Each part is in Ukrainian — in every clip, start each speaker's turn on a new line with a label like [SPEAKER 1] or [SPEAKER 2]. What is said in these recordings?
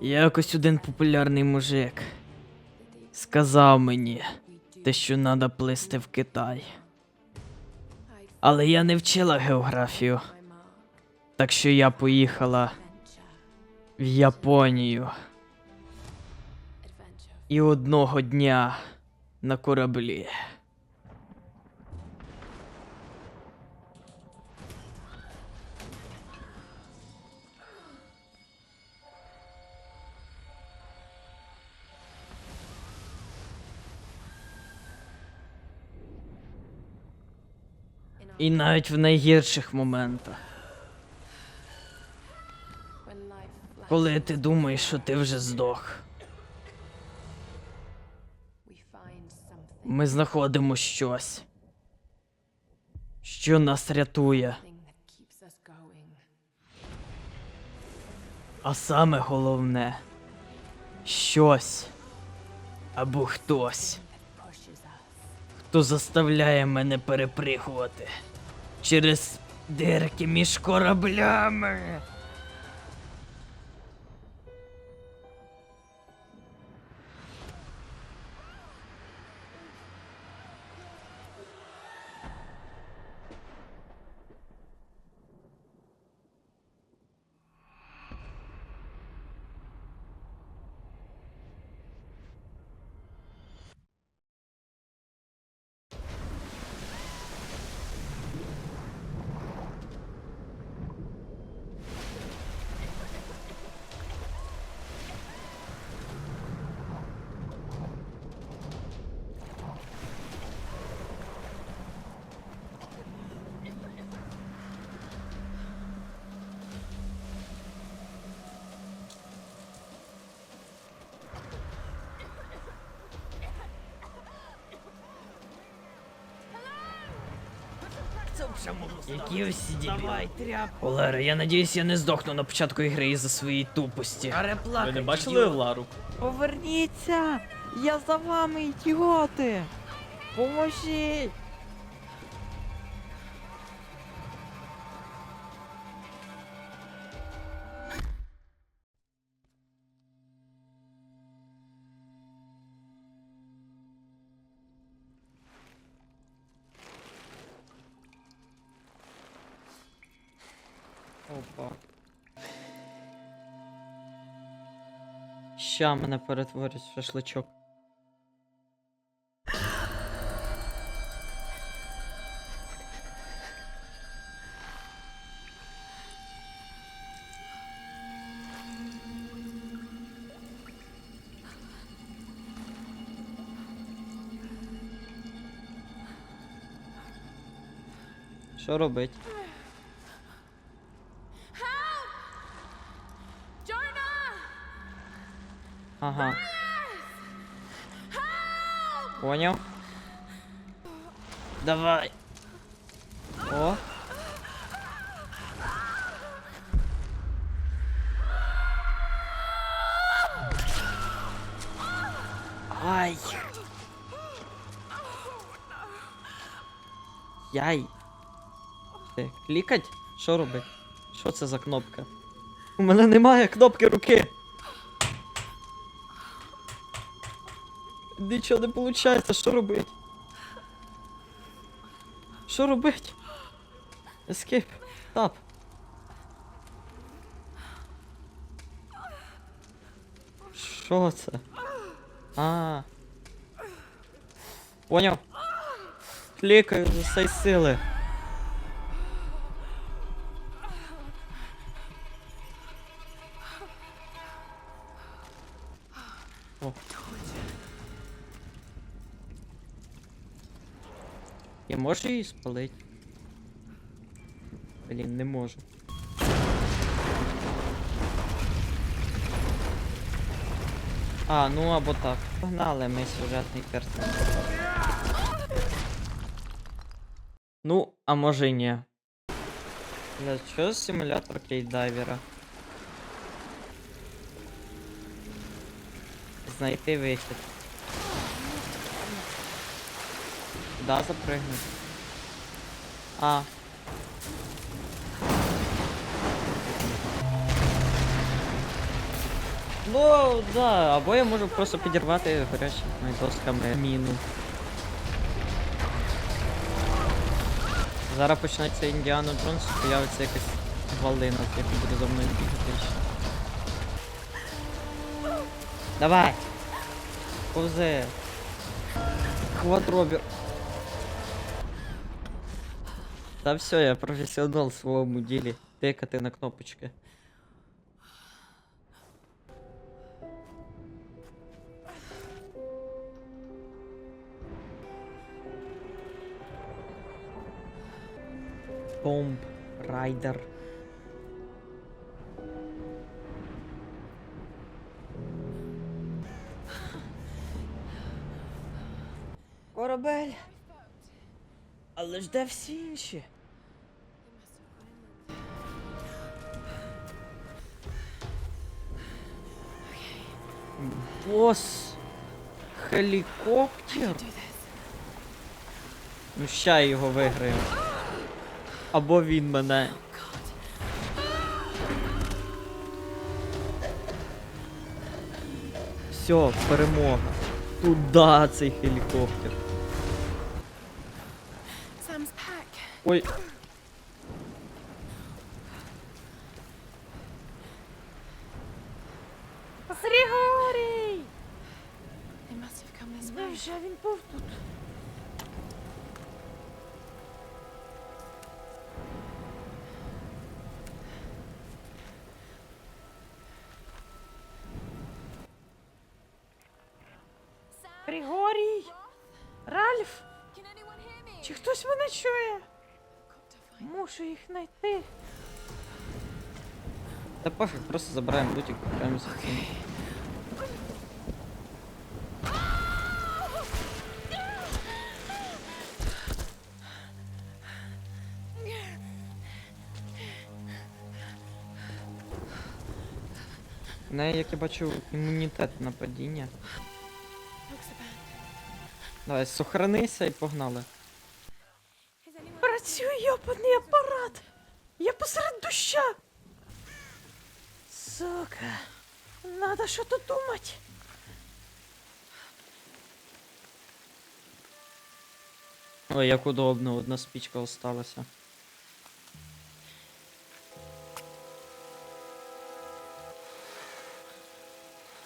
[SPEAKER 1] Якось один популярний мужик сказав мені, те, що треба плисти в Китай. Але я не вчила географію, так що я поїхала в Японію. І одного дня на кораблі. І навіть в найгірших моментах, коли ти думаєш, що ти вже здох, ми знаходимо щось, що нас рятує. А саме головне щось або хтось, хто заставляє мене переприхувати через дирки між кораблями. Які усі ці Олере, Олера, я надіюсь, я не здохну на початку ігри із-за своєї тупості.
[SPEAKER 2] Ви не бачили Лару?
[SPEAKER 3] Поверніться! Я за вами, ідіоти! Поможіть!
[SPEAKER 1] Опа. Ща мене перетворять в шашличок. Що робить? Ага. Понял? Давай. О. Ай. Яй. Ти, клікать? Що робить? Що це за кнопка? У мене немає кнопки руки. Нічого не виходить, що робити? Що робити? Escape. Тап. Що це? А. Поняв? Клікаю за усей сили. Можу її спалити? Блін, не можу. А, ну або так. Погнали ми сюжетний персонаж. Ну, а може й ні. Що за симулятор кейдайвера? Знайти вихід. Да, запрыгнуть. А.
[SPEAKER 3] Ну, да, або я можу просто підірвати гарячими досками міну. Зараз почнеться Індіана Джонс, появиться якась валина, яка буде за мною бігати. Давай! Повзе! Квадробір! Та все, я професіонал в своєму ділі. Тикати на кнопочки. Бомб Райдер. Корабель. Але ж де всі інші? Бос. Хелікоптер. Ну ща я його виграю. Або він мене. Все, перемога. Туда цей хелікоптер. Ой.
[SPEAKER 4] This way.
[SPEAKER 1] Він був тут? Григорій! Ральф! Чи хтось мене чує? Мушу їх знайти.
[SPEAKER 3] Та пофіг, просто забираємо лутик, прямо за В неї, як я бачу, імунітет на падіння. Давай, сохранися і погнали.
[SPEAKER 1] Працює йобаний апарат! Я посеред доща! Сука! Надо що-то думать.
[SPEAKER 3] Ой, як удобно, одна спічка осталася.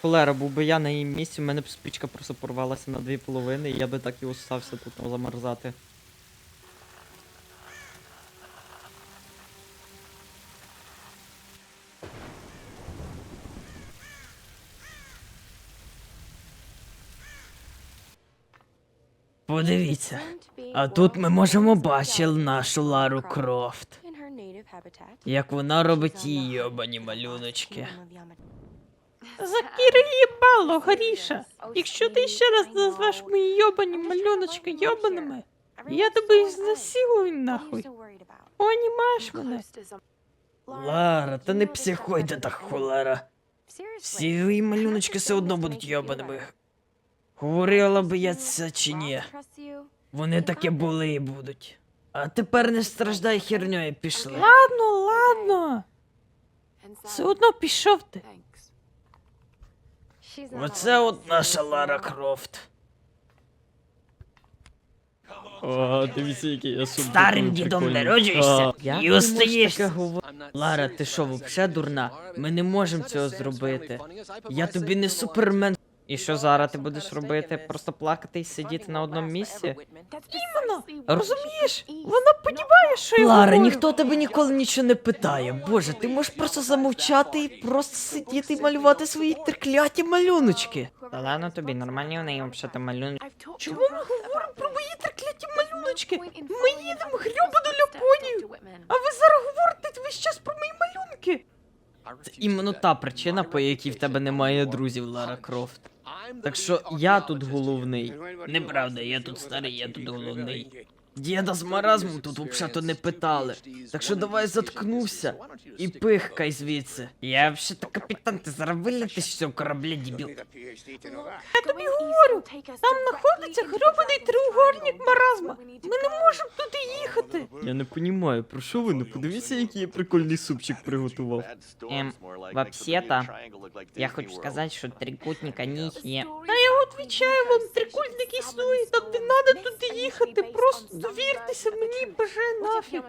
[SPEAKER 3] Холера, був би я на її місці, в мене б спічка просто порвалася на дві половини, і я би так і остався тут замерзати.
[SPEAKER 1] Подивіться. А тут ми можемо бачити нашу Лару Крофт. Як вона робить її йобані малюночки. Закіри їбало, Горіша. Якщо ти ще раз назвеш мої йобані малюночки йобаними, я тебе знасилую нахуй. Понімаєш мене? Лара, та не психуй ти так холера. Всі твої малюночки все одно будуть йобаними. Говорила би я це чи ні. Вони таке були і будуть. А тепер не страждай херньою пішли. Ладно, ладно. Все одно пішов ти. Оце от наша Лара Крофт.
[SPEAKER 3] О, дивіться, який я сумний.
[SPEAKER 1] Старим дідом народжуєшся і
[SPEAKER 3] ти можеш
[SPEAKER 1] остаєш.
[SPEAKER 3] таке говорити?
[SPEAKER 1] Лара, ти що, вообще дурна? Ми не можемо цього зробити. Я тобі не супермен.
[SPEAKER 3] І що зараз ти будеш робити? Просто плакати і сидіти на одному місці?
[SPEAKER 1] Іменно, розумієш? Вона подіває, що я Лара, ніхто тебе ніколи нічого не питає. Боже, ти можеш просто замовчати і просто сидіти і малювати свої трикляті малюночки.
[SPEAKER 3] Та ладно тобі, нормальні у неї взагалі там малюнки.
[SPEAKER 1] Чому ми говоримо про мої трикляті малюночки? Ми їдемо грьобану Японію. А ви зараз говорите весь час про мої малюнки. Це іменно та причина, по якій в тебе немає друзів, Лара Крофт. Так що я тут головний. Неправда, я тут старий, я тут головний. Діда з маразмом тут взагалі не питали. Так що давай заткнуся і пихкай звідси. Я взагалі капітан, ти зараз вилетиш з цього корабля, дебіл.
[SPEAKER 4] Я тобі говорю, там знаходиться гребаний треугольник маразма. Ми не можемо туди їхати.
[SPEAKER 3] Я не понімаю, про що ви? Ну подивіться, який я прикольний супчик приготував.
[SPEAKER 1] Ем, вообще-то, Я хочу сказати, що трикутника не є.
[SPEAKER 4] Та я відвічаю вам, трикутник існує, там не треба туди їхати. Просто довіртеся мені, боже нафіг.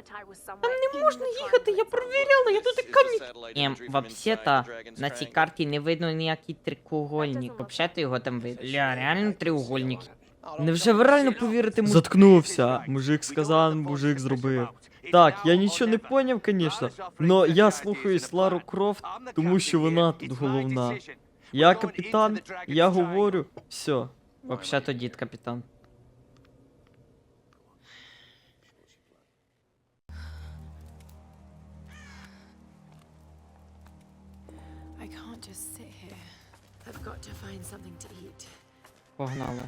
[SPEAKER 4] Там не можна їхати, я провіряла, я туди камні.
[SPEAKER 1] Ем, вообще-то, на цій карті не видно ніякий трикугольник. Вообще-то його там видно. Ля, реально треугольник. Невже ви реально повірите му...
[SPEAKER 3] Заткнувся. Мужик сказав, мужик зробив. Так, я нічого не поняв, звісно, но я слухаюсь Лару Крофт, тому що вона тут головна. Я капітан, я говорю, все.
[SPEAKER 1] Вообще-то дід капітан.
[SPEAKER 3] Погнали.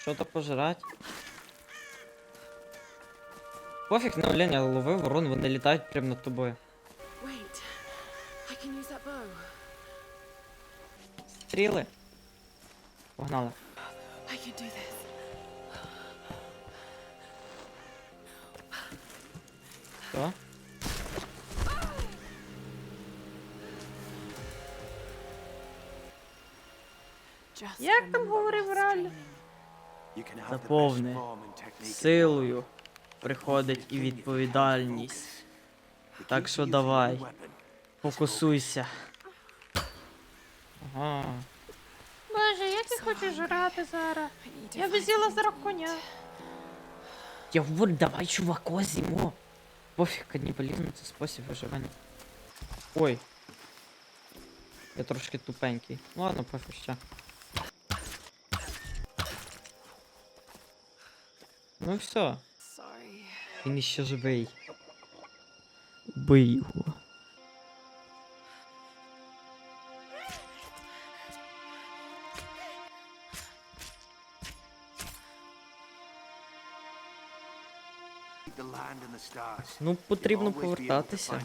[SPEAKER 3] Що то пожрать? Пофіг на оленя, лови ворон, вони літають прямо над тобою.
[SPEAKER 4] Wait, I can use that bow.
[SPEAKER 3] Стріли. Погнали.
[SPEAKER 4] I can do this.
[SPEAKER 3] Що? Як там говорив реально?
[SPEAKER 1] Заповни. Силою приходить і відповідальність. Так що давай, фокусуйся.
[SPEAKER 3] Ага.
[SPEAKER 5] Боже, як ти хочеш жрати зараз? Я би з'їла зараз коня.
[SPEAKER 1] Я говорю, давай, чувако, зімо. Пофіг, канібалізм це спосіб виживання.
[SPEAKER 3] Ой. Я трошки тупенький. Ну Ладно, пофіг ще. Ну все. Він іще живий. Бий його. Ну, потрібно повертатися.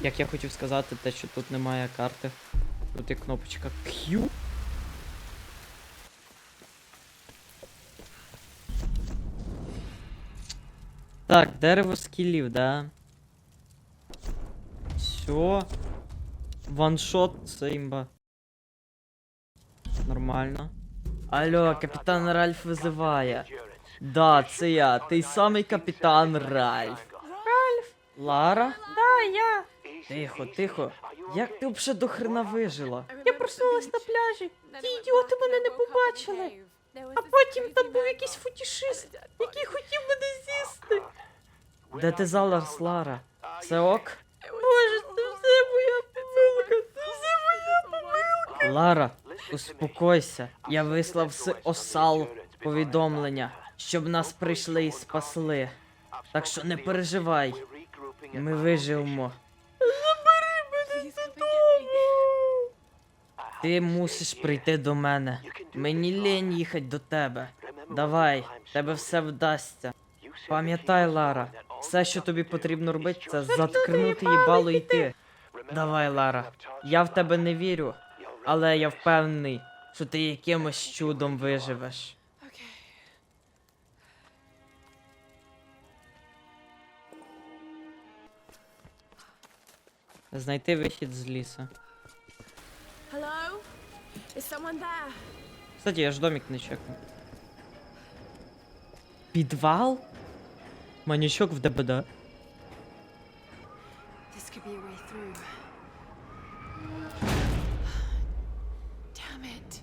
[SPEAKER 3] Як я хотів сказати, те, що тут немає карти. Тут є кнопочка Q. Так, дерево скілів, да. Все. Ваншот, це імба. Нормально.
[SPEAKER 1] Алло, капітан Ральф визиває. Да, це я, той самий капітан Ральф.
[SPEAKER 3] Лара?
[SPEAKER 5] Да, я.
[SPEAKER 1] Тихо, тихо. Як ти взагалі до хрена вижила?
[SPEAKER 5] Я проснулась на пляжі. Ті ідіоти мене не побачили. А потім там був якийсь футішист, який хотів мене з'їсти.
[SPEAKER 1] Де ти зараз, Лара? Це ок?
[SPEAKER 5] Боже, це все моя помилка, це все моя помилка.
[SPEAKER 1] Лара, успокойся. Я вислав з осал повідомлення, щоб нас прийшли і спасли. Так що не переживай. Ми виживемо. Ти мусиш прийти до мене. Мені лінь їхати до тебе. Давай, тебе все вдасться. Пам'ятай, Лара, все, що тобі потрібно робити, це заткнути їбало і йти. Давай, Лара. Я в тебе не вірю, але я впевнений, що ти якимось чудом виживеш.
[SPEAKER 3] Знайти вихід з лісу.
[SPEAKER 4] Hello? Is someone there?
[SPEAKER 3] Кстати, я ж домик не чекну.
[SPEAKER 1] Підвал?
[SPEAKER 3] Манючок в ДБД.
[SPEAKER 4] This could be a way through. Damn it.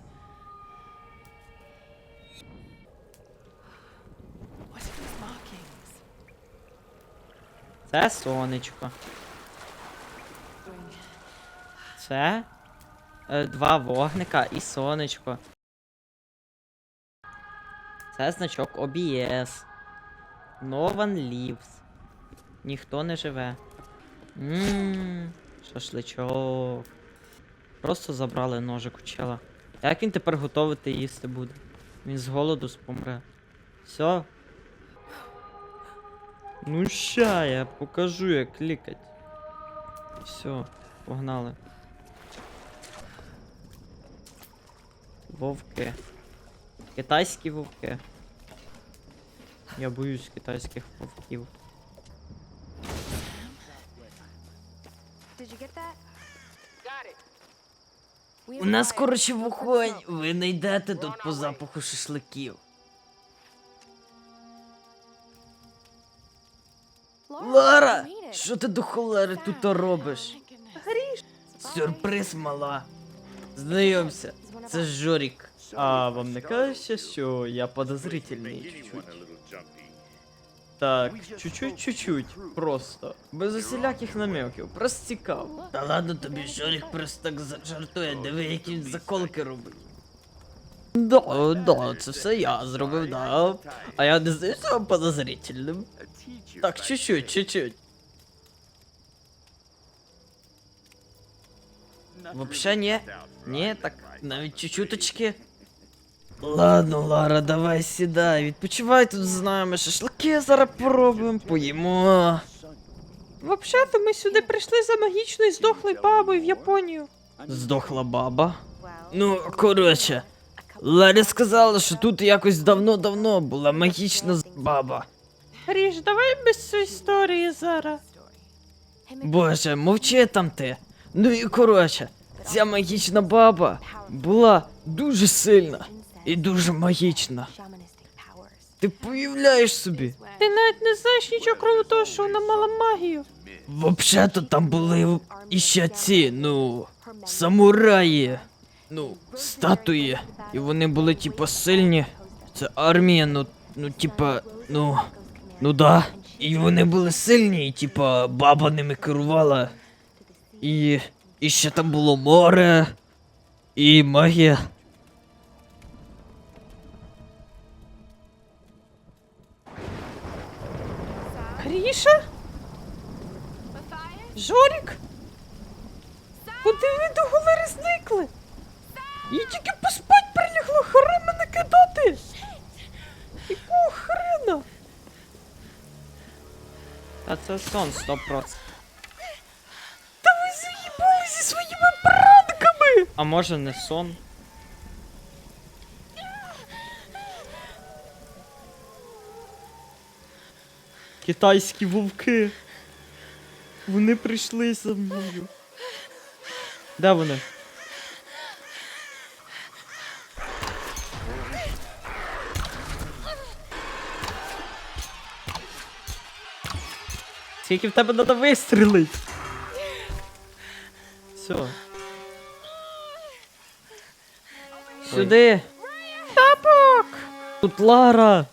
[SPEAKER 4] What are these markings?
[SPEAKER 3] Це сонечко. Це е, два вогника і сонечко. Це значок OBS. No one lives. Ніхто не живе. Ммм, шашличок. Просто забрали ножик у чела. Як він тепер готовити їсти буде? Він з голоду спомре. Все. Ну ща, я покажу, як клікать. Все, погнали. Вовки. Китайські вовки. Я боюсь китайських вовків.
[SPEAKER 1] У нас, коротше, вогонь. Ви не йдете тут по запаху шашликів. Лара! Що ти до холери тут робиш? Сюрприз, мала. Знайомся, це Жорік.
[SPEAKER 3] А вам не кажеться, що я подозрительний чуть-чуть? Так, чуть-чуть, чуть-чуть. Просто. Без усіляких намеків. Просто цікаво.
[SPEAKER 1] Та ладно тобі, Жорік просто так за- жартує, диви, які він заколки робить. Да, да, це все я зробив, да. А я не здаюся вам подозрительним. Так, чуть-чуть, чуть-чуть. Вообще ні. Ні, так навіть чуть-чуточки. Ладно, Лара, давай сідай, відпочивай тут з нами, шашлики зараз поробимо, поїмо.
[SPEAKER 4] Взагалі-то ми сюди прийшли за магічною здохлою бабою в Японію.
[SPEAKER 1] Здохла баба. Ну, коротше, Ларі сказала, що тут якось давно-давно була магічна баба.
[SPEAKER 4] Гріш, давай без цієї історії зараз.
[SPEAKER 1] Боже, мовчи там ти. Ну і коротше, ця магічна баба була дуже сильна і дуже магічна. Ти появляєш собі.
[SPEAKER 4] Ти навіть не знаєш нічого, крім того, що вона мала магію.
[SPEAKER 1] Взагалі-то там були іще ці, ну, самураї. Ну, статуї. І вони були, типа, сильні. Це армія, ну, ну, типа, ну, ну да. І вони були сильні, і типа, баба ними керувала. І. І ще там було море. І магія.
[SPEAKER 4] Гріша? Жорік? Куди ви до голери зникли? І тільки поспать прилігло, хора мене кидати! Якого хрена?
[SPEAKER 3] Та це сон 100%. А може не сон? Китайські вовки. Вони прийшли за мною. Де вони? Скільки в тебе треба вистрілити? Все.
[SPEAKER 1] Сюди.
[SPEAKER 4] Тапок!
[SPEAKER 3] Тут Лара!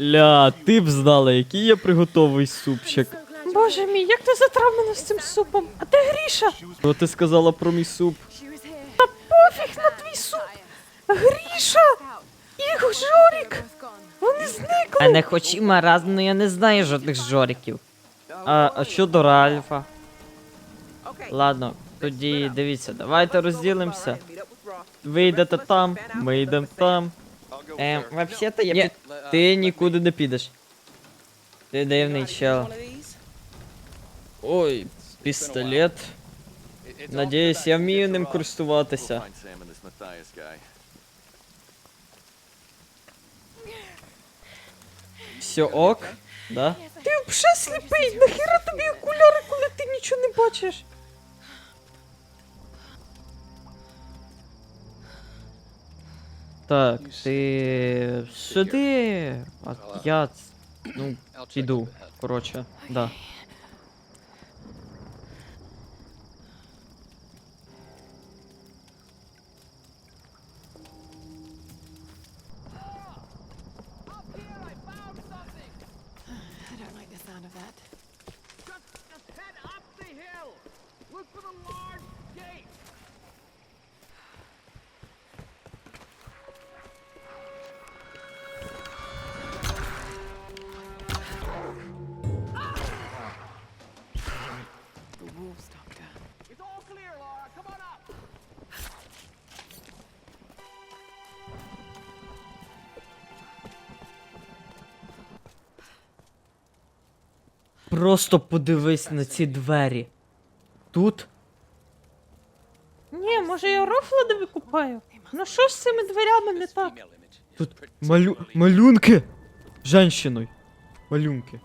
[SPEAKER 3] Ля, ти б знала, який я приготовий супчик.
[SPEAKER 4] Боже мій, як ти затравлена з цим супом? А де Гріша?
[SPEAKER 3] Що ти сказала про мій суп?
[SPEAKER 4] Та пофіг на твій суп! Гріша! І Жорік! Вони зникли!
[SPEAKER 1] А не хоч і маразм, ну я не знаю жодних жоріків.
[SPEAKER 3] А, а що до Ральфа? Ладно, тоді дивіться, давайте розділимося. Ви йдете там, ми йдемо там.
[SPEAKER 1] Ем, взагалі-то я
[SPEAKER 3] Ні,
[SPEAKER 1] під...
[SPEAKER 3] ти нікуди не підеш. Ти дивний чел. Ой, пістолет. Надіюсь, я вмію ним користуватися. Все ок? Да?
[SPEAKER 4] Ти взагалі сліпий! Нахіра тобі окуляри, коли ти нічого не бачиш?
[SPEAKER 3] Так, ти сюди. А я. Ну, піду. Коротше, да. Просто подивись на ці двері. Тут
[SPEAKER 4] Ні, може я рофла викупаю? Ну що ж з цими дверями не так?
[SPEAKER 3] Тут малю... малюнки! Женщиною. Малюнки.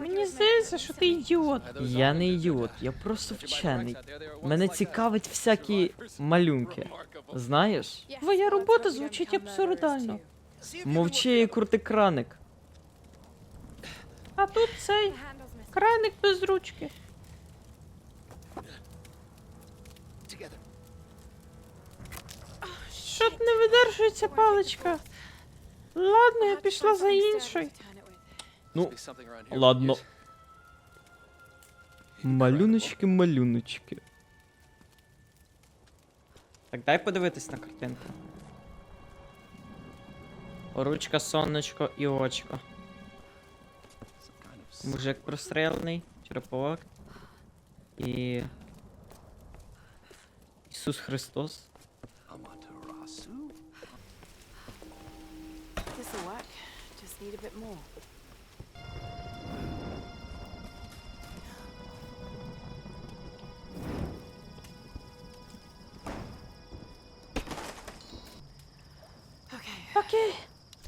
[SPEAKER 4] Мені здається, що ти ідіот.
[SPEAKER 3] Я не ідіот, я просто вчений. Мене цікавить всякі малюнки. Знаєш?
[SPEAKER 4] Твоя робота звучить абсурдально.
[SPEAKER 3] Мовчи і крути краник.
[SPEAKER 4] А тут цей краник без ручки. Що не видержується паличка? Ладно, я пішла за іншою.
[SPEAKER 3] Ну, ладно. Малюночки, малюночки. Так дай подивитись на картинку. Ручка, сонечко і очко. Мужик прострелений, череповик. І. Ісус Христос.
[SPEAKER 6] This'll work. Just need a bit more. Okay.
[SPEAKER 4] Окей.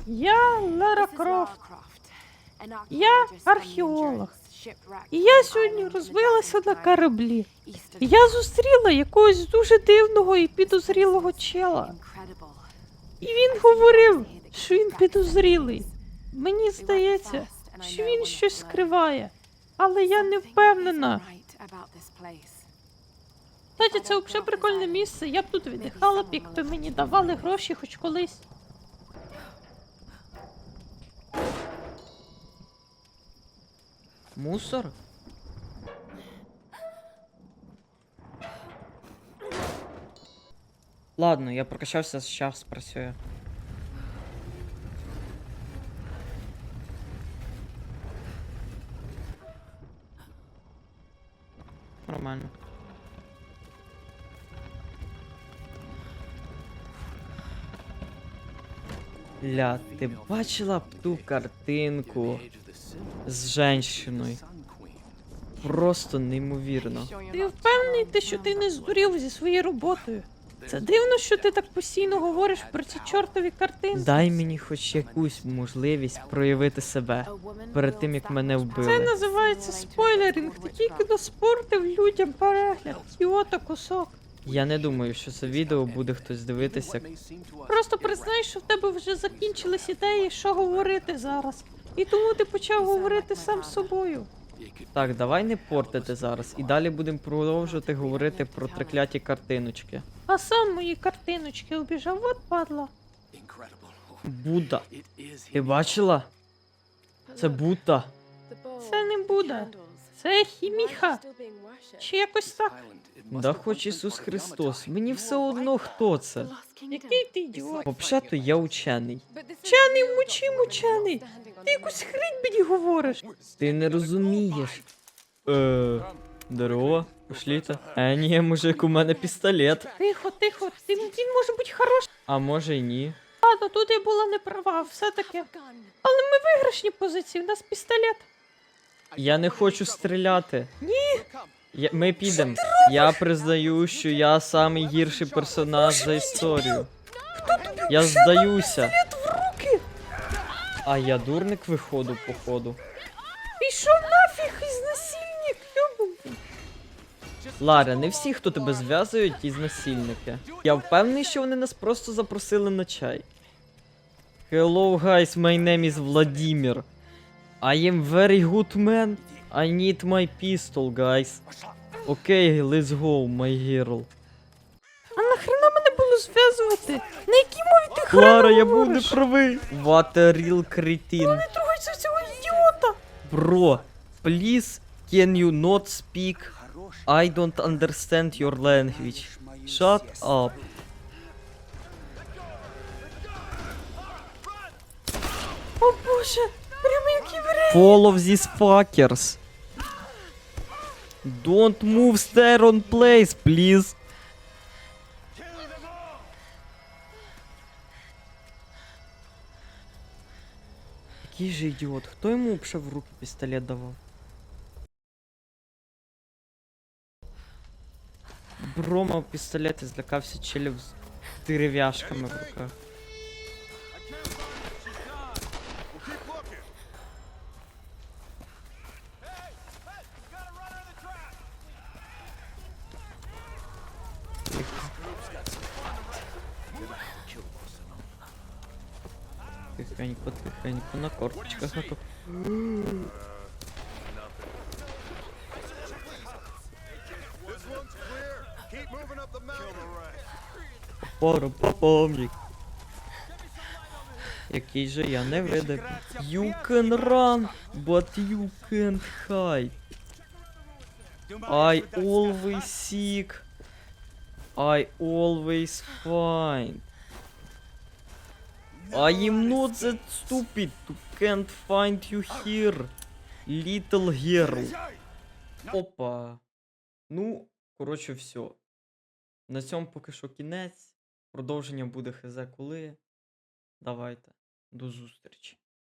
[SPEAKER 4] Я Лара
[SPEAKER 6] This is Lara
[SPEAKER 4] Крофт.
[SPEAKER 6] Croft, an
[SPEAKER 4] Я археолог. І я сьогодні розбилася на кораблі.
[SPEAKER 6] of
[SPEAKER 4] Я зустріла якогось дуже дивного і підозрілого чела. І він говорив, що він підозрілий. Мені здається, що він щось скриває. Але я не впевнена. Кстати, це взагалі прикольне місце. Я б тут віддихала б, якби мені давали гроші хоч колись.
[SPEAKER 3] Мусор? Ладно, я прокачався, зараз працює. Нормально. Ля, ти бачила б ту картинку з женщиною? Просто неймовірно.
[SPEAKER 4] Ти впевнений, те, що ти не здурів зі своєю роботою. Це дивно, що ти так постійно говориш про ці чортові картинки.
[SPEAKER 3] Дай мені хоч якусь можливість проявити себе. перед тим, як мене вбили.
[SPEAKER 4] Це називається спойлеринг. Ти тільки доспортив людям перегляд. Іота кусок.
[SPEAKER 3] Я не думаю, що це відео буде хтось дивитися.
[SPEAKER 4] Просто признай, що в тебе вже закінчились ідеї, що говорити зараз. І тому ти почав говорити сам з собою.
[SPEAKER 3] Так, давай не портити зараз. І далі будемо продовжувати говорити про трикляті картиночки.
[SPEAKER 4] А сам мої картиночки обіжав, от падла.
[SPEAKER 3] Будда. Ти бачила? Це Будда.
[SPEAKER 4] Це не Будда. Це хіміха. Чи якось так.
[SPEAKER 3] Да хоч Ісус Христос. Мені все одно хто це.
[SPEAKER 4] Який ти ідіот?
[SPEAKER 3] Взагалі-то я учений.
[SPEAKER 4] Вчений мучи мучений. Ти якусь хрень мені говориш.
[SPEAKER 3] Ти не розумієш. Е, здорово, пошліте. Е, ні, мужик, у мене пістолет.
[SPEAKER 4] Тихо, тихо, ти, він може бути хороший.
[SPEAKER 3] А може й ні.
[SPEAKER 4] Ладно, тут я була не права, все-таки. Але ми в виграшній позиції, у нас пістолет.
[SPEAKER 3] Я не хочу стріляти. Ні. Я, ми підемо. Я признаю, що я самий гірший персонаж за історію. Я здаюся. А я дурник виходу, походу.
[SPEAKER 4] Пішов нафіг із насильник.
[SPEAKER 3] Лара, не всі, хто тебе зв'язують, із насильники. Я впевнений, що вони нас просто запросили на чай. Hello, guys, my name is Vladimir. I am very good man. I need my pistol, guys. Okay, let's go, my girl.
[SPEAKER 4] А нахрена мене було зв'язувати? На якій мові ти хрена
[SPEAKER 3] Лара, я був
[SPEAKER 4] говориш?
[SPEAKER 3] неправий. What a real cretin.
[SPEAKER 4] Не трогайся цього ідіота.
[SPEAKER 3] Bro, please, can you not speak? I don't understand your language. Shut up.
[SPEAKER 4] О боже, прямо як єврей.
[SPEAKER 3] Follow these fuckers. Don't move stare on place, please. Який же ідіот? Хто йому взагалі в руки пістолет давав? Бро мав пістолет і злякався челів з дерев'яшками в руках. Тихенько, тихенько, на корточках, кор... Пару Який же я не видив. You can run, but you can't hide. I always seek. I always find. I am not that stupid to can't find you here, little girl. Опа. Ну, коротше, все. На цьому поки що кінець. Продовження буде хз коли. Давайте. До зустрічі.